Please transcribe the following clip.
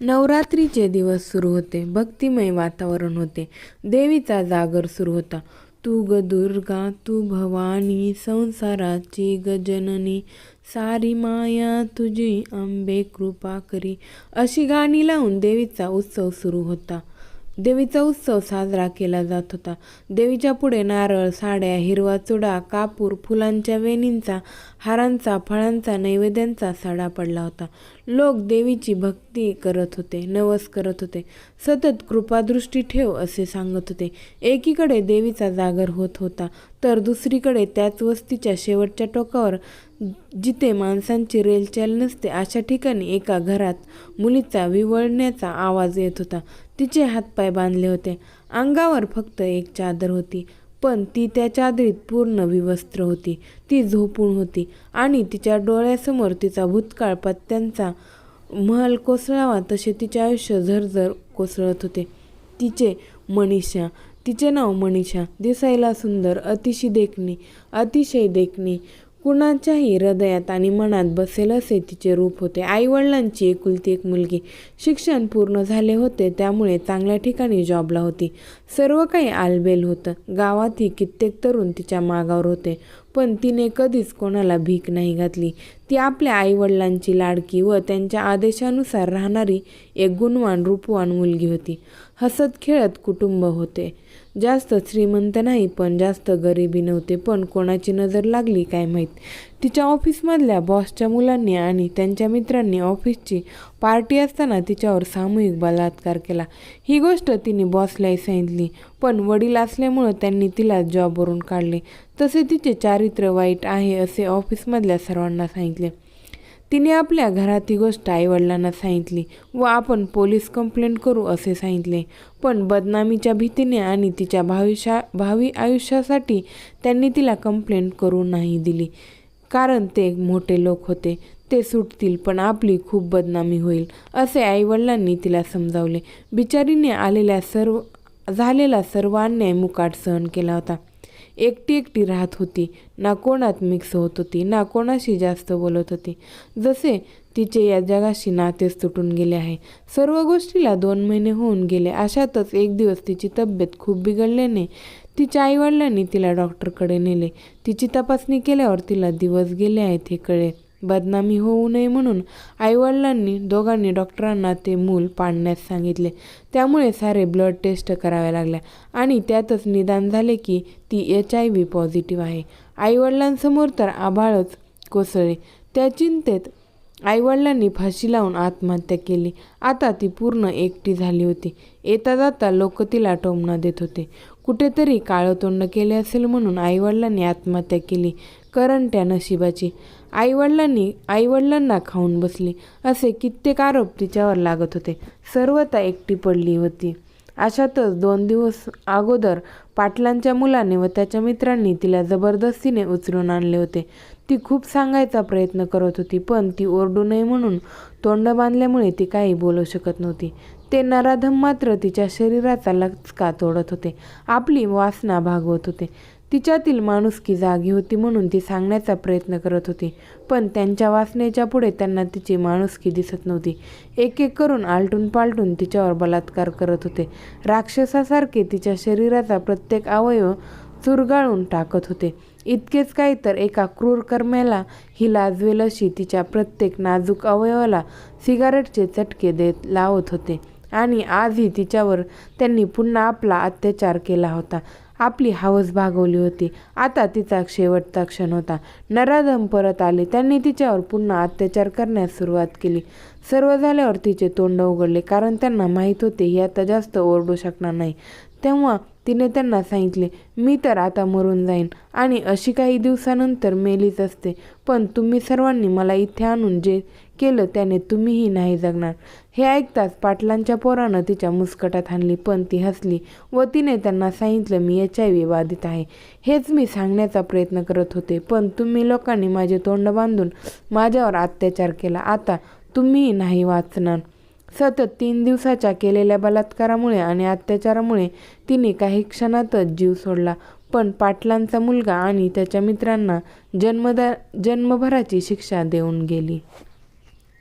नवरात्रीचे दिवस सुरू होते. भक्तिमय वातावरण होते. देवीचा जागर सुरू होता. तू ग दुर्गा तू भवानी संसाराची गजननी सारी माया तुझी आंबे कृपा करी. अशी गाणी लावून देवीचा उत्सव सुरू होता. देवीचा उत्सव साजरा केला जात होता. देवीच्या पुढे नारळ साड्या हिरवा चुडा कापूर फुलांच्या वेणींचा हारांचा फळांचा नैवेद्यांचा सडा पडला होता. लोक देवीची भक्ती करत होते नवस करत होते. सतत कृपादृष्टी ठेव असे सांगत होते. एकीकडे देवीचा जागर होत होता तर दुसरीकडे त्याच वस्तीच्या शेवटच्या टोकावर जिथे माणसांची रेलचाल नसते अशा ठिकाणी एका घरात मुलीचा विवळण्याचा आवाज येत होता. तिचे हातपाय बांधले होते. अंगावर फक्त एक चादर होती पण ती त्या चादरीत पूर्ण विवस्त्र होती. ती झोपून होती आणि तिच्या डोळ्यासमोर तिचा भूतकाळ पत्त्यांचा महल कोसळावा तसे तिचे आयुष्य झरझर कोसळत होते. तिचे मनीषा तिचे नाव मनीषा दिसायला सुंदर अतिशय देखणी अतिशय देखणी कुणाच्याही हृदयात आणि मनात बसेल असे तिचे रूप होते. आईवडिलांची एकुलती एक मुलगी. शिक्षण पूर्ण झाले होते त्यामुळे चांगल्या ठिकाणी जॉबला होती. सर्व काही आलबेल होतं. गावातही कित्येक तरुण तिच्या मागावर होते पण तिने कधीच कोणाला भीक नाही घातली. ती आपल्या आईवडिलांची लाडकी व त्यांच्या आदेशानुसार राहणारी एक गुणवान रूपवान मुलगी होती. हसत खेळत कुटुंब होते. जास्त श्रीमंत नाही पण जास्त गरिबी नव्हते. पण कोणाची नजर लागली काय माहीत? तिच्या ऑफिसमधल्या बॉसच्या मुलांनी आणि त्यांच्या मित्रांनी ऑफिसची पार्टी असताना तिच्यावर सामूहिक बलात्कार केला. ही गोष्ट तिने बॉसलाही सांगितली पण वडील असल्यामुळं त्यांनी तिला जॉबवरून काढले. तसे तिचे चारित्र्य वाईट आहे असे ऑफिसमधल्या सर्वांना सांगितले तिने आपल्या घरात ही गोष्ट आईवडिलांना सांगितली. व आपण पोलीस कंप्लेंट करू असे सांगितले. पण बदनामीच्या भीतीने आणि तिच्या भाविशा भावी आयुष्यासाठी त्यांनी तिला कंप्लेंट करू नाही दिली. कारण ते मोठे लोक होते. ते सुटतील पण आपली खूप बदनामी होईल असे आईवडिलांनी तिला समजावले. बिचारीने आलेल्या सर्व झालेला सर्व अन्याय मुकाट सहन केला होता. एकटी एकटी राहत होती. ना कोणात मिक्स होत होती ना कोणाशी जास्त बोलत होती. जसे तिचे या जगाशी नातेच तुटून गेले आहे. सर्व गोष्टीला दोन महिने होऊन गेले. अशातच एक दिवस तिची तब्येत खूप बिघडल्याने तिच्या आईवडिलांनी तिला डॉक्टरकडे नेले. तिची तपासणी केल्यावर तिला दिवस गेले आहेत हे कळेल. बदनामी होऊ नये म्हणून आईवडिलांनी दोघांनी डॉक्टरांना ते मूल पाडण्यास सांगितले. त्यामुळे सारे ब्लड टेस्ट कराव्या लागल्या आणि त्यातच निदान झाले की ती एच आय व्ही पॉझिटिव्ह आहे. आईवडिलांसमोर तर आभाळच कोसळले. त्या चिंतेत आईवडिलांनी फाशी लावून आत्महत्या केली. आता ती पूर्ण एकटी झाली होती. येता जाता लोक तिला टोमणा देत होते. कुठेतरी काळं तोंड केले असेल म्हणून आईवडिलांनी आत्महत्या केली. करंट्या नशिबाची. आईवडिलांनी आईवडिलांना खाऊन बसली. असे कित्येक आरोप तिच्यावर लागत होते. सर्वता एकटी पडली होती. अशातच दोन दिवस अगोदर पाटलांच्या मुलाने व त्याच्या मित्रांनी तिला जबरदस्तीने उचलून आणले होते. ती खूप सांगायचा प्रयत्न करत होती पण ती ओरडू नये म्हणून तोंड बांधल्यामुळे ती काही बोलू शकत नव्हती. ते नराधम मात्र तिच्या शरीराचा लचका तोडत होते. आपली वासना भागवत होते. तिच्यातील माणुसकी जागी होती म्हणून ती सांगण्याचा प्रयत्न करत होती. पण त्यांच्या वासनेच्या पुढे त्यांना तिची माणुसकी दिसत नव्हती. एक एक करून आलटून पालटून तिच्यावर बलात्कार करत होते. राक्षसासारखे तिच्या शरीराचा प्रत्येक अवयव चुरगाळून टाकत होते. इतकेच काही तर एका क्रूर कर्म्याला ही लाजवेल अशी तिच्या प्रत्येक नाजूक अवयवाला सिगारेटचे चटके देत लावत होते. आणि आजही तिच्यावर त्यांनी पुन्हा आपला अत्याचार केला होता. आपली हवस भागवली होती. आता तिचा शेवटचा क्षण होता. नराधम परत आले. त्यांनी तिच्यावर पुन्हा अत्याचार करण्यास सुरुवात केली. सर्व झाल्यावर तिचे तोंड उघडले कारण त्यांना माहीत होते ही आता जास्त ओरडू शकणार नाही. तेव्हा तिने त्यांना सांगितले मी तर आता मरून जाईन आणि अशी काही दिवसानंतर मेलीच असते. पण तुम्ही सर्वांनी मला इथे आणून जे केलं त्याने तुम्हीही नाही जगणार. हे ऐकताच पाटलांच्या पोरानं तिच्या मुस्कटात आणली पण ती हसली व तिने त्यांना सांगितलं मी एच आय व्ही बाधित आहे. हेच मी सांगण्याचा प्रयत्न करत होते पण तुम्ही लोकांनी माझे तोंड बांधून माझ्यावर अत्याचार केला. आता तुम्हीही नाही वाचणार. सतत तीन दिवसाच्या केलेल्या बलात्कारामुळे आणि अत्याचारामुळे तिने काही क्षणातच जीव सोडला. पण पाटलांचा मुलगा आणि त्याच्या मित्रांना जन्मदा जन्मभराची शिक्षा देऊन गेली.